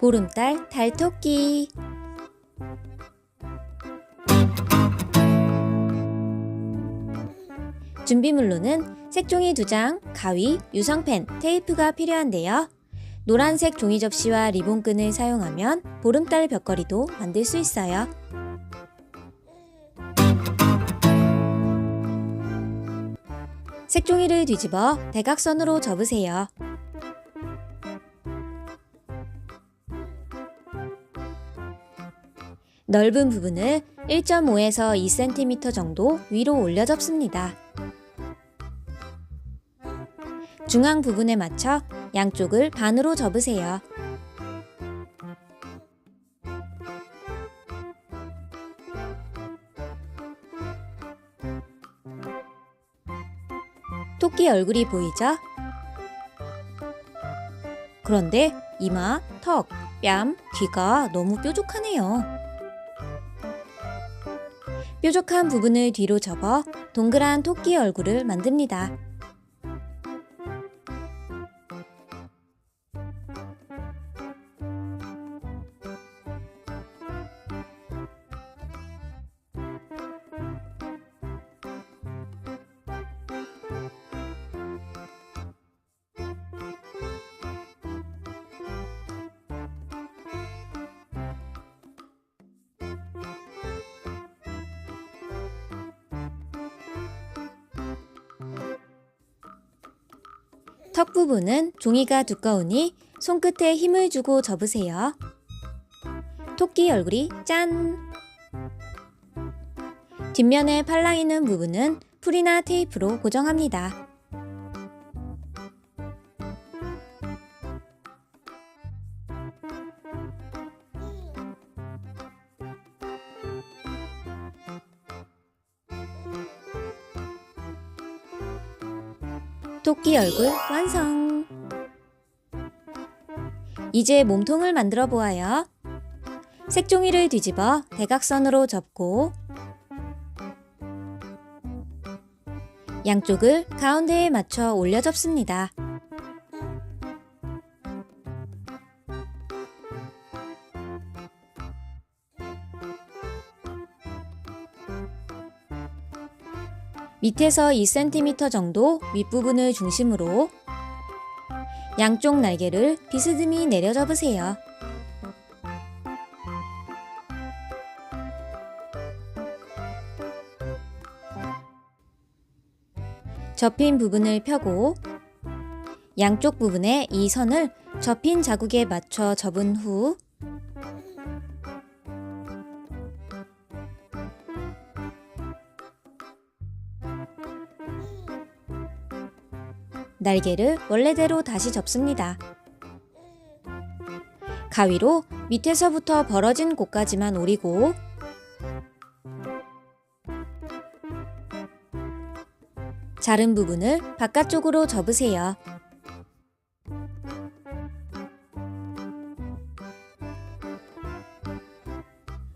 보름달 달토끼 준비물로는 색종이 2장, 가위, 유성펜, 테이프가 필요한데요. 노란색 종이 접시와 리본끈을 사용하면 보름달 벽걸이도 만들 수 있어요. 색종이를 뒤집어 대각선으로 접으세요. 넓은 부분을 1.5에서 2cm 정도 위로 올려 접습니다. 중앙 부분에 맞춰 양쪽을 반으로 접으세요. 토끼 얼굴이 보이죠? 그런데 이마, 턱, 뺨, 귀가 너무 뾰족하네요. 뾰족한 부분을 뒤로 접어 동그란 토끼 얼굴을 만듭니다. 턱 부분은 종이가 두꺼우니 손끝에 힘을 주고 접으세요. 토끼 얼굴이 짠! 뒷면에 팔랑 있는 부분은 풀이나 테이프로 고정합니다. 토끼 얼굴 완성! 이제 몸통을 만들어 보아요. 색종이를 뒤집어 대각선으로 접고 양쪽을 가운데에 맞춰 올려 접습니다. 밑에서 2cm 정도 윗부분을 중심으로 양쪽 날개를 비스듬히 내려 접으세요. 접힌 부분을 펴고 양쪽 부분에 이 선을 접힌 자국에 맞춰 접은 후 날개를 원래대로 다시 접습니다. 가위로 밑에서부터 벌어진 곳까지만 오리고 자른 부분을 바깥쪽으로 접으세요.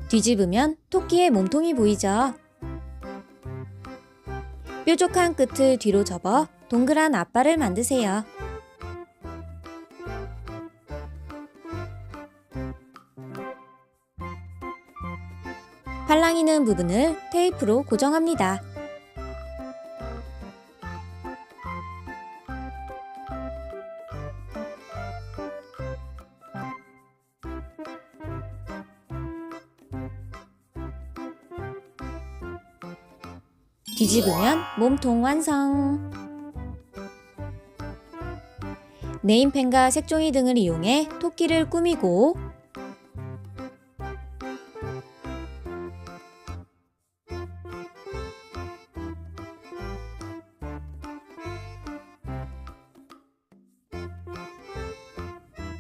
뒤집으면 토끼의 몸통이 보이죠? 뾰족한 끝을 뒤로 접어 동그란 앞발을 만드세요. 팔랑이는 부분을 테이프로 고정합니다. 뒤집으면 몸통 완성! 네임펜과 색종이 등을 이용해 토끼를 꾸미고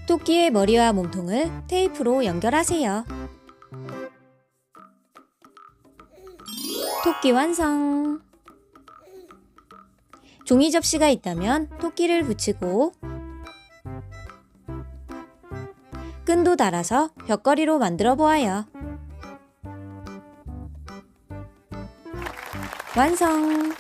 토끼의 머리와 몸통을 테이프로 연결하세요. 토끼 완성! 종이 접시가 있다면 토끼를 붙이고 끈도 달아서 벽걸이로 만들어 보아요. 완성!